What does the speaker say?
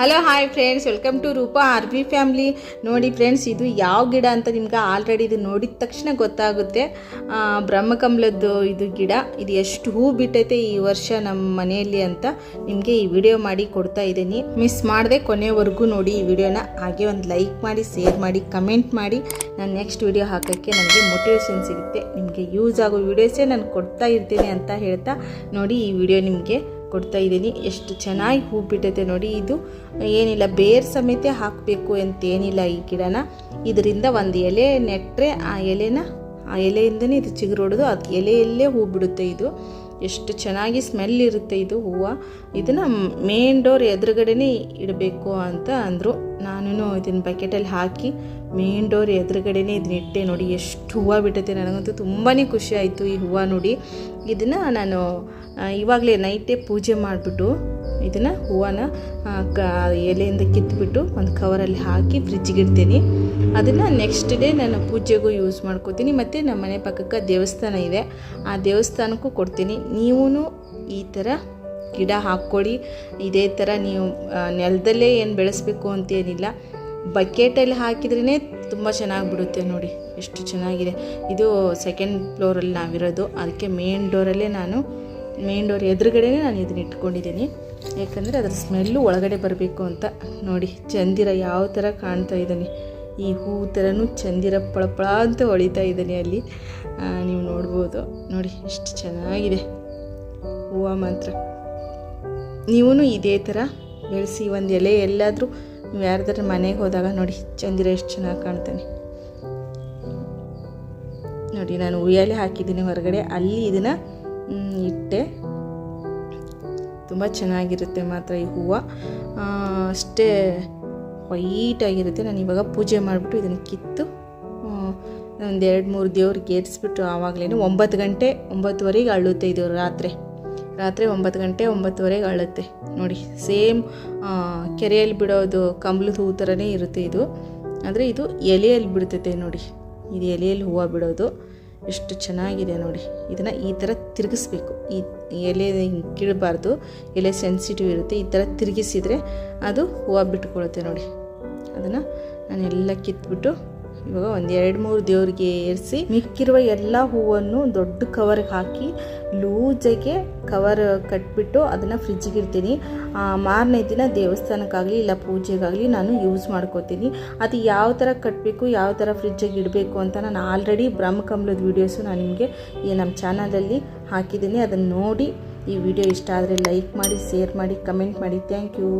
Hello hi friends welcome to Roopa army family ನೋಡಿ friends ಇದು ಯಾವ ಗಿಡ ಅಂತ ನಿಮ್ಗೆ ಆಲ್ರೆಡಿ ಇದು ನೋಡಿದ ತಕ್ಷಣ ಗೊತ್ತಾಗುತ್ತೆ. ಬ್ರಹ್ಮಕಮಲದ್ದು ಇದು ಗಿಡ. ಇದು ಎಷ್ಟು ಹೂ ಬಿಟ್ಟೈತೆ ಈ ವರ್ಷ ನಮ್ಮ ಮನೆಯಲ್ಲಿ ಅಂತ ನಿಮಗೆ ಈ ವಿಡಿಯೋ ಮಾಡಿ ಕೊಡ್ತಾ ಇದ್ದೀನಿ. ಮಿಸ್ ಮಾಡದೆ ಕೊನೆವರೆಗೂ ನೋಡಿ ಈ ವಿಡಿಯೋನ ಹಾಗೆ ಒಂದು ಲೈಕ್ ಮಾಡಿ ಶೇರ್ ಮಾಡಿ ಕಮೆಂಟ್ ಮಾಡಿ. ನಾನು ನೆಕ್ಸ್ಟ್ ವಿಡಿಯೋ ಹಾಕೋಕ್ಕೆ ನನಗೆ ಮೋಟಿವೇಶನ್ ಸಿಗುತ್ತೆ. ನಿಮಗೆ ಯೂಸ್ ಆಗೋ ವಿಡಿಯೋಸೇ ನಾನು ಕೊಡ್ತಾ ಇರ್ತೀನಿ ಅಂತ ಹೇಳ್ತಾ ನೋಡಿ ಈ ವಿಡಿಯೋ ನಿಮಗೆ. ಕೊಡ್ತಾ ಇದ್ದೀನಿ. ಎಷ್ಟು ಚೆನ್ನಾಗಿ ಹೂ ಬಿಟ್ಟೈತೆ ನೋಡಿ ಇದು. ಏನಿಲ್ಲ, ಬೇರ್ ಸಮೇತ ಹಾಕಬೇಕು ಅಂತೇನಿಲ್ಲ ಈ ಗಿಡನ. ಇದರಿಂದ ಒಂದು ಎಲೆ ನೆಟ್ಟರೆ ಆ ಎಲೆನ, ಆ ಎಲೆಯಿಂದನೇ ಇದು ಚಿಗುರೊಡೆದು. ಅದು ಎಲೆಯಲ್ಲೇ ಹೂ ಬಿಡುತ್ತೆ ಇದು. ಎಷ್ಟು ಚೆನ್ನಾಗಿ ಸ್ಮೆಲ್ ಇರುತ್ತೆ ಇದು ಹೂವು. ಇದನ್ನು ಮೇನ್ ಡೋರ್ ಎದುರುಗಡೆನೇ ಇಡಬೇಕು ಅಂತ ಅಂದರು. ನಾನು ಇದನ್ನ ಬಕೆಟಲ್ಲಿ ಹಾಕಿ ಮೇನ್ ಡೋರ್ ಎದುರುಗಡೆನೇ ಇದನ್ನ ಇಟ್ಟೆ ನೋಡಿ ಎಷ್ಟು ಹೂವು ಬಿಟ್ಟೈತೆ ನನಗಂತೂ ತುಂಬಾ ಖುಷಿ ಆಯಿತು ಈ ಹೂವು ನೋಡಿ. ಇದನ್ನು ನಾನು ಇವಾಗಲೇ ನೈಟೇ ಪೂಜೆ ಮಾಡಿಬಿಟ್ಟು ಇದನ್ನು ಹೂವನ ಆ, ಕ ಎಲೆಯಿಂದ ಕಿತ್ಬಿಟ್ಟು ಒಂದು ಕವರಲ್ಲಿ ಹಾಕಿ ಫ್ರಿಜ್ಜಿಗೆ ಇಡ್ತೀನಿ. ಅದನ್ನು ನೆಕ್ಸ್ಟ್ ಡೇ ನಾನು ಪೂಜೆಗೂ ಯೂಸ್ ಮಾಡ್ಕೋತೀನಿ. ಮತ್ತು ನಮ್ಮ ಮನೆ ಪಕ್ಕಕ್ಕೆ ದೇವಸ್ಥಾನ ಇದೆ. ಆ ದೇವಸ್ಥಾನಕ್ಕೂ ಕೊಡ್ತೀನಿ. ನೀವೂ ಈ ಥರ ಗಿಡ ಹಾಕ್ಕೊಳ್ಳಿ ಇದೇ ಥರ ನೀವು ನೆಲದಲ್ಲೇ ಏನು ಬೆಳೆಸಬೇಕು ಅಂತೇನಿಲ್ಲ. ಬಕೆಟಲ್ಲಿ ಹಾಕಿದ್ರೇ ತುಂಬ ಚೆನ್ನಾಗಿ ಬಿಡುತ್ತೆ ನೋಡಿ, ಎಷ್ಟು ಚೆನ್ನಾಗಿದೆ. ಇದು ಸೆಕೆಂಡ್ ಫ್ಲೋರಲ್ಲಿ ನಾವಿರೋದು. ಅದಕ್ಕೆ ಮೇನ್ ಡೋರಲ್ಲೇ ನಾನು ಮೇನ್ ಡೋರ್ ಎದುರುಗಡೆನೇ ನಾನು ಇದನ್ನ ಇಟ್ಕೊಂಡಿದ್ದೀನಿ. ಯಾಕಂದರೆ ಅದರ ಸ್ಮೆಲ್ಲು ಒಳಗಡೆ ಬರಬೇಕು ಅಂತ. ನೋಡಿ, ಚಂದಿರ ಯಾವ ಥರ ಕಾಣ್ತಾ ಇದ್ದಾನೆ. ಈ ಹೂ ಥರನೂ ಚಂದಿರ ಪಳಪಳ ಅಂತ ಹೊಳಿತಾ ಇದ್ದಾನೆ ಅಲ್ಲಿ. ನೀವು ನೋಡ್ಬೋದು. ನೋಡಿ, ಎಷ್ಟು ಚೆನ್ನಾಗಿದೆ. ಹೂವು ಮಾತ್ರ. ನೀವೂ ಇದೇ ಥರ ಬೆಳೆಸಿ ಒಂದು ಎಲೆ ಎಲ್ಲಾದರೂ ನೀವು ಯಾರ್ದಾರು ಮನೆಗೆ ಹೋದಾಗ ನೋಡಿ, ಚಂದಿರ ಎಷ್ಟು ಚೆನ್ನಾಗಿ ಕಾಣ್ತಾನೆ. ನೋಡಿ, ನಾನು ಉಯ್ಯಾಲೆ ಹಾಕಿದ್ದೀನಿ ಹೊರಗಡೆ. ಅಲ್ಲಿ ಇದನ್ನು ಇಟ್ಟೆ. ತುಂಬ ಚೆನ್ನಾಗಿರುತ್ತೆ ಮಾತ್ರ ಈ ಹೂವು. ಅಷ್ಟೇ ವೈಟಾಗಿರುತ್ತೆ ನಾನು ಇವಾಗ ಪೂಜೆ ಮಾಡಿಬಿಟ್ಟು ಇದನ್ನು ಕಿತ್ತು ಒಂದು ಎರಡು ಮೂರು ದೇವ್ರಿಗೆ ಏರಿಸ್ಬಿಟ್ಟು ಆವಾಗಲೇ ಒಂಬತ್ತು ಗಂಟೆ, ಒಂಬತ್ತುವರೆಗೆ ಅಳುತ್ತೆ ಇದು ರಾತ್ರಿ. ರಾತ್ರಿ ಒಂಬತ್ತು ಗಂಟೆ ಒಂಬತ್ತುವರೆಗೆ ಅಳುತ್ತೆ ನೋಡಿ, ಸೇಮ್ ಕೆರೆಯಲ್ಲಿ ಬಿಡೋದು ಕಂಬಳದ ಹೂ ಥರನೇ ಇರುತ್ತೆ ಇದು. ಆದರೆ ಇದು ಎಲೆಯಲ್ಲಿ ಬಿಡ್ತೈತೆ ನೋಡಿ. ಇದು ಎಲೆಯಲ್ಲಿ ಹೂವು ಬಿಡೋದು. ಎಷ್ಟು ಚೆನ್ನಾಗಿದೆ ನೋಡಿ. ಇದನ್ನು ಈ ಥರ ತಿರುಗಿಸ್ಬೇಕು. ಈ ಎಲೆ ಕೀಳಬಾರ್ದು. ಎಲೆ ಸೆನ್ಸಿಟಿವ್ ಇರುತ್ತೆ. ಈ ಥರ ತಿರುಗಿಸಿದರೆ ಅದು ಹೂವು ಬಿಟ್ಕೊಳುತ್ತೆ ನೋಡಿ. ಅದನ್ನು ನಾನೆಲ್ಲ ಕಿತ್ಬಿಟ್ಟು ಇವಾಗ ಒಂದು ಎರಡು ಮೂರು ದೇವ್ರಿಗೆ ಏರಿಸಿ ಮಿಕ್ಕಿರುವ ಎಲ್ಲ ಹೂವನ್ನು ದೊಡ್ಡ ಕವರ್ಗೆ ಹಾಕಿ ಲೂಜಗೆ ಕವರ್ ಕಟ್ಬಿಟ್ಟು ಅದನ್ನು ಫ್ರಿಜ್ಗೆ ಇರ್ತೀನಿ ಮಾರನೇ ದಿನ ದೇವಸ್ಥಾನಕ್ಕಾಗಲಿ ಇಲ್ಲ ಪೂಜೆಗಾಗಲಿ ನಾನು ಯೂಸ್ ಮಾಡ್ಕೋತೀನಿ. ಅದು ಯಾವ ಥರ ಕಟ್ಟಬೇಕು ಯಾವ ಥರ ಫ್ರಿಜ್ಜಿಗೆ ಇಡಬೇಕು ಅಂತ ನಾನು ಆಲ್ರೆಡಿ ಬ್ರಹ್ಮಕಮಲದ ವೀಡಿಯೋಸು ನಾನು ನಿಮಗೆ ಈ ನಮ್ಮ ಚಾನಲಲ್ಲಿ ಹಾಕಿದ್ದೀನಿ. ಅದನ್ನು ನೋಡಿ ಈ ವಿಡಿಯೋ ಇಷ್ಟ ಆದರೆ ಲೈಕ್ ಮಾಡಿ ಶೇರ್ ಮಾಡಿ ಕಮೆಂಟ್ ಮಾಡಿ. Thank you